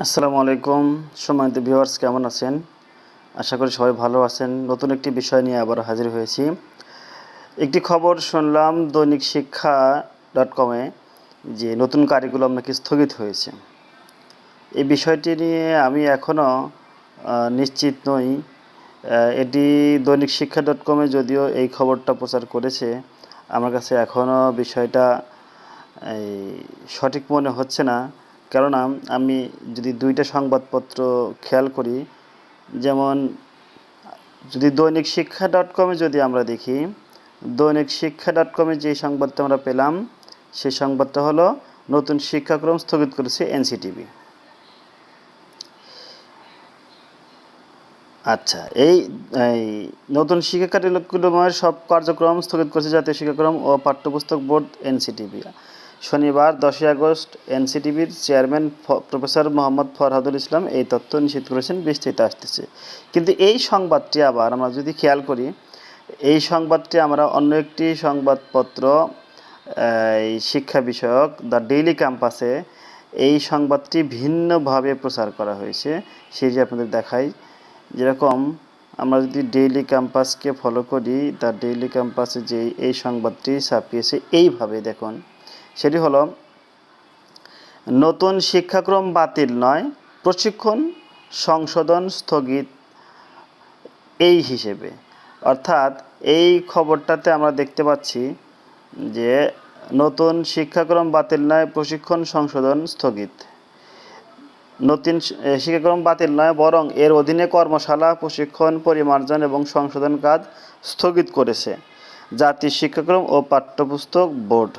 আসসালামু আলাইকুম। সম্মানিত ভিউয়ার্স, কেমন আছেন? আশা করি সবাই ভালো আছেন। নতুন একটি বিষয় নিয়ে আবার হাজির হয়েছি। একটি খবর শুনলাম দৈনিক শিক্ষা ডট কমে যে নতুন কারিকুলাম নাকি স্থগিত হয়েছে। এই বিষয়টি নিয়ে আমি এখনও নিশ্চিত নই। এটি দৈনিক শিক্ষা ডট কমে যদিও এই খবরটা প্রচার করেছে, আমার কাছে এখনও বিষয়টা সঠিক মনে হচ্ছে না। কেননা আমি যদি দুইটা সংবাদপত্র খেয়াল করি, যেমন যদি দৈনিক শিক্ষা ডট কমে যদি আমরা দেখি, দৈনিক শিক্ষা ডট কমে যে সংবাদটা আমরা পেলাম সেই সংবাদটা হলো নতুন শিক্ষাক্রম স্থগিত করেছে এনসিটিভি। আচ্ছা এই এই নতুন শিক্ষা কার্যক্রমের সব কার্যক্রম স্থগিত করেছে জাতীয় শিক্ষাক্রম ও পাঠ্যপুস্তক বোর্ড এনসিটিভি। শনিবার দশই আগস্ট এনসিটিভির চেয়ারম্যান প্রফেসর মোহাম্মদ ফরহাদুল ইসলাম এই তথ্য নিশ্চিত করেছেন, বিস্তৃত আসতেছে। কিন্তু এই সংবাদটি আবার আমরা যদি খেয়াল করি, এই সংবাদটি আমরা অন্য একটি সংবাদপত্র, এই শিক্ষা বিষয়ক দ্য ডেইলি ক্যাম্পাসে এই সংবাদটি ভিন্নভাবে প্রচার করা হয়েছে। সেটি আপনাদের দেখাই, যেরকম আমরা যদি ডেইলি ক্যাম্পাসকে ফলো করি, দ্য ডেইলি ক্যাম্পাসে যে এই সংবাদটি ছাপিয়েছে, এইভাবে দেখুন। সেটি হলো, নতুন শিক্ষাক্রম বাতিল নয়, প্রশিক্ষণ সংশোধন স্থগিত এই হিসেবে। অর্থাৎ এই খবরটাতে আমরা দেখতে পাচ্ছি যে, নতুন শিক্ষাক্রম বাতিল নয়, প্রশিক্ষণ সংশোধন স্থগিত। নতুন শিক্ষাক্রম বাতিল নয়, বরং এর অধীনে কর্মশালা, প্রশিক্ষণ, পরিমার্জন এবং সংশোধন কাজ স্থগিত করেছে। জাতীয় শিক্ষাক্রম ও পাঠ্যপুস্তক বোর্ড।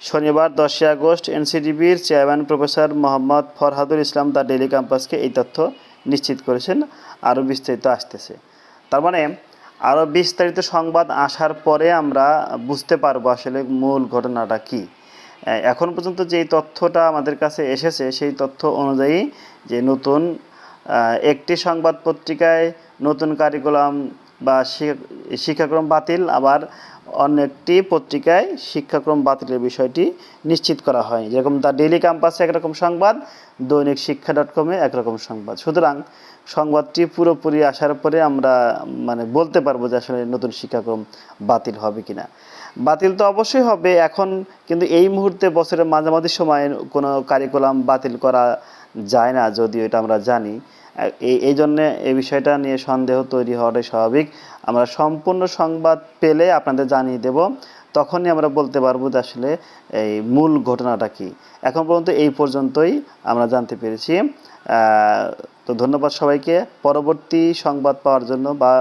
শনিবার দশই August এনসিডিবির chairman professor Mohammad Farhadul Islam the daily ক্যাম্পাসকে এই তথ্য নিশ্চিত করেছেন। আরও বিস্তারিত আসতেছে। তার মানে আরও বিস্তারিত সংবাদ আসার পরে আমরা বুঝতে পারব আসলে মূল ঘটনাটা কী। এখন পর্যন্ত যেই তথ্যটা আমাদের কাছে এসেছে, সেই তথ্য অনুযায়ী যে নতুন একটি সংবাদ পত্রিকায় নতুন কারিকুলাম বা শিক্ষা- শিক্ষাক্রম বাতিল, আবার অন্য একটি পত্রিকায় শিক্ষাক্রম বাতিলের বিষয়টি নিশ্চিত করা হয় যেরকম দ্য ডেইলি ক্যাম্পাসে একরকম সংবাদ, দৈনিক শিক্ষা ডট কমে একরকম সংবাদ। সুতরাং সংবাদটি পুরোপুরি আসার পরে আমরা মানে বলতে পারব যে আসলে নতুন শিক্ষাক্রম বাতিল হবে কিনা। বাতিল তো অবশ্যই হবে। এখন কিন্তু এই মুহূর্তে বছরের মাঝামাঝি সময়ে কোনো কারিকুলাম বাতিল করা যায় না, যদিও এটা আমরা জানি। এই জন্যে এই বিষয়টা নিয়ে সন্দেহ তৈরি হওয়াটাই স্বাভাবিক। আমরা সম্পূর্ণ সংবাদ পেলে আপনাদের জানিয়ে দেব, তখনই আমরা বলতে পারব যে আসলে এই মূল ঘটনাটা কি। এখন পর্যন্ত এই পর্যন্তই আমরা জানতে পেরেছি। তো ধন্যবাদ সবাইকে। পরবর্তী সংবাদ পাওয়ার জন্য বা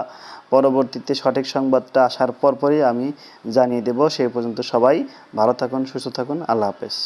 পরবর্তীতে সঠিক সংবাদটা আসার পরপরই আমি জানিয়ে দেব। সেই পর্যন্ত সবাই ভালো থাকুন, সুস্থ থাকুন। আল্লাহ হাফেজ।